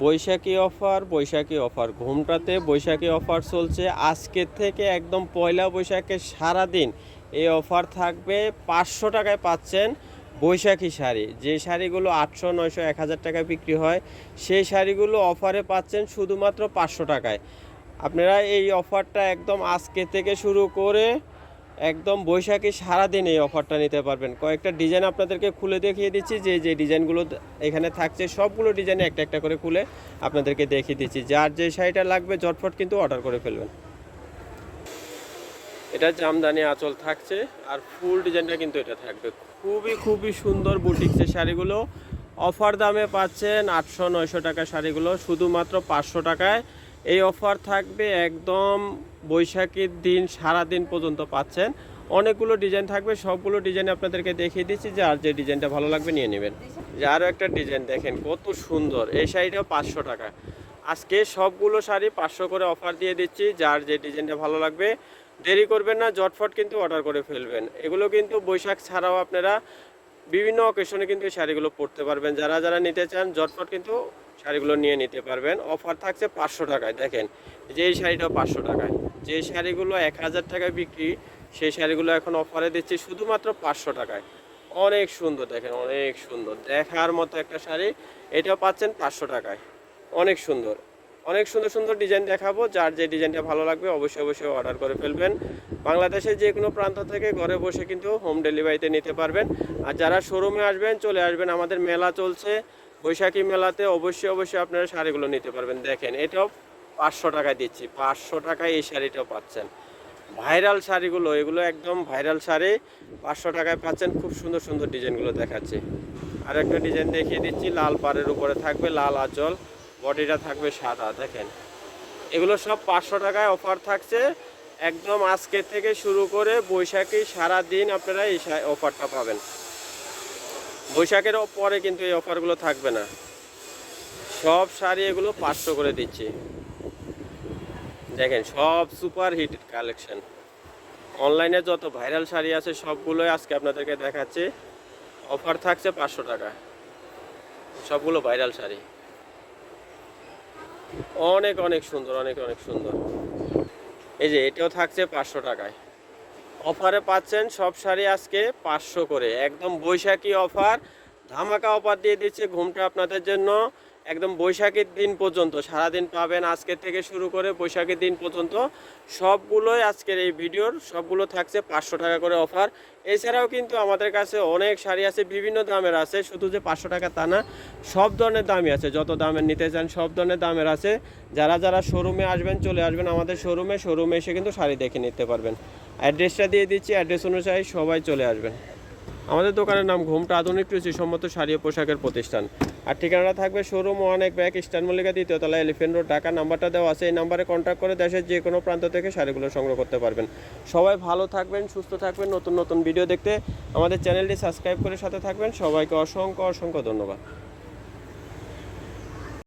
Baishakhi offer Baishakhi offer. ঘুমটাতে Baishakhi offer চলছে। আজকের থেকে একদম পয়লা বৈশাখের সারাদিন এই অফার থাকবে। পাঁচশো টাকায় পাচ্ছেন বৈশাখী শাড়ি। যে শাড়িগুলো আটশো, নয়শো, এক হাজার টাকায় বিক্রি হয়, সেই শাড়িগুলো অফারে পাচ্ছেন শুধুমাত্র পাঁচশো টাকায়। আপনারা এই অফারটা একদম আজকে থেকে শুরু করে একদম বৈশাখী সারাদিন এই অফারটা নিতে পারবেন। কয়েকটা ডিজাইন আপনাদেরকে খুলে দেখিয়ে দিচ্ছি, যে যে ডিজাইনগুলো এখানে থাকছে, সবগুলো ডিজাইন একটা একটা করে খুলে আপনাদেরকে দেখিয়ে দিচ্ছি। যার যে শাড়িটা লাগবে, ঝটফট কিন্তু অর্ডার করে ফেলবেন। এটা জামদানি আঁচল থাকছে, আর ফুল ডিজাইনটা কিন্তু এটা থাকবে। খুবই খুবই সুন্দর বুটিক্সের শাড়িগুলো। অফার দামে পাচ্ছেন আটশো নয়শো টাকা শাড়িগুলো, শুধুমাত্র পাঁচশো টাকায়। এই অফার থাকবে একদম বৈশাখীর দিন সারা দিন পর্যন্ত পাচ্ছেন। অনেকগুলো ডিজাইন থাকবে, সবগুলো ডিজাইন আপনাদেরকে দেখিয়ে দিচ্ছি, যে আর যে ডিজাইনটা ভালো লাগবে নিয়ে নেবেন। যে আরও একটা ডিজাইন দেখেন, কত সুন্দর। এই শাড়িটাও পাঁচশো টাকা। আজকে সবগুলো শাড়ি পাঁচশো করে অফার দিয়ে দিচ্ছি যার যে ডিজাইনটা ভালো লাগবে। দেরি করবেন না জটফট কিন্তু অর্ডার করে ফেলবেন। এগুলো কিন্তু বৈশাখ ছাড়াও আপনারা বিভিন্ন অকেশনে কিন্তু এই শাড়িগুলো পরতে পারবেন। যারা যারা নিতে চান জটফট কিন্তু শাড়িগুলো নিয়ে নিতে পারবেন। অফার থাকছে পাঁচশো টাকায়, দেখেন। যে এই শাড়িটাও পাঁচশো টাকায়। যে শাড়িগুলো এক হাজার টাকায় বিক্রি, সেই শাড়িগুলো এখন অফারে দিচ্ছি শুধুমাত্র পাঁচশো টাকায়। অনেক সুন্দর, দেখেন, অনেক সুন্দর। দেখার মতো একটা শাড়ি। এটাও পাচ্ছেন পাঁচশো টাকায়। অনেক সুন্দর। অনেক সুন্দর সুন্দর ডিজাইন দেখাবো। যার যে ডিজাইনটা ভালো লাগবে অবশ্যই অবশ্যই অর্ডার করে ফেলবেন। বাংলাদেশের যে কোনো প্রান্ত থেকে ঘরে বসে কিন্তু হোম ডেলিভারিতে নিতে পারবেন। আর যারা শোরুমে আসবেন, চলে আসবেন, আমাদের মেলা চলছে। বৈশাখী মেলাতে অবশ্যই অবশ্যই আপনারা শাড়িগুলো নিতে পারবেন। দেখেন, এটাও পাঁচশো টাকায় দিচ্ছি। পাঁচশো টাকায় এই শাড়িটাও পাচ্ছেন। ভাইরাল শাড়িগুলো, এগুলো একদম ভাইরাল শাড়ি। পাঁচশো টাকায় পাচ্ছেন। খুব সুন্দর সুন্দর ডিজাইনগুলো দেখাচ্ছে। আর একটা ডিজাইন দেখিয়ে দিচ্ছি। লাল পাড়ের উপরে থাকবে, লাল আঁচল। বডিটা থাকবে সাদা, দেখেন। এগুলো সব পাঁচশো টাকায় অফার থাকছে। একদম আজকে থেকে শুরু করে বৈশাখী সারা দিন আপনারা এই অফারটা পাবেন। বৈশাখের পরে কিন্তু এই অফারগুলো থাকবে না। সব শাড়ি এগুলো পাঁচশো করে দিচ্ছি। দেখেন, সব সুপার হিট কালেকশন অনলাইনে যত ভাইরাল শাড়ি আছে, সবগুলোই আজকে আপনাদেরকে দেখাচ্ছি। অফার থাকছে পাঁচশো টাকা। সবগুলো ভাইরাল শাড়ি। অনেক অনেক সুন্দর, অনেক অনেক সুন্দর। এই যে, এটাও থাকছে পাঁচশো টাকায়। অফারে পাচ্ছেন সব শাড়ি আজকে পাঁচশো করে। একদম বৈশাখী অফার। ধামাকা অফার দিয়ে দিচ্ছে ঘুমটা আপনাদের জন্য। একদম বৈশাখীর দিন পর্যন্ত, সারাদিন পাবেন আজকের থেকে শুরু করে বৈশাখীর দিন পর্যন্ত। সবগুলোই আজকের এই ভিডিওর, সবগুলো থাকছে পাঁচশো টাকা করে অফার। এছাড়াও কিন্তু আমাদের কাছে অনেক শাড়ি আছে, বিভিন্ন দামের আছে, শুধু যে পাঁচশো টাকা তা না, সব ধরনের দামই আছে। যত দামের নিতে চান, সব ধরনের দামের আছে। যারা যারা শোরুমে আসবেন, চলে আসবেন আমাদের শোরুমে শোরুমে এসে কিন্তু শাড়ি দেখে নিতে পারবেন। অ্যাড্রেসটা দিয়ে দিচ্ছি, অ্যাড্রেস অনুযায়ী সবাই চলে আসবেন। আমাদের দোকানের নাম ঘুমটা আধুনিক রুচিসম্মত শাড়ি ও পোশাকের প্রতিষ্ঠান। আর ঠিকানাটা থাকবে শোরুম অনেক ব্যাগ ইস্টার্ন মল্লিকা দ্বিতীয়তলা এলিফেন্ট রোড ঢাকা নাম্বারটা দেওয়া আছে। এই নাম্বারে কন্ট্যাক্ট করে দেশের যে কোনো প্রান্ত থেকে শাড়িগুলো সংগ্রহ করতে পারবেন। সবাই ভালো থাকবেন, সুস্থ থাকবেন, নতুন নতুন ভিডিও দেখতে আমাদের চ্যানেলটি সাবস্ক্রাইব করে সাথে থাকবেন। সবাইকে অসংখ্য অসংখ্য ধন্যবাদ।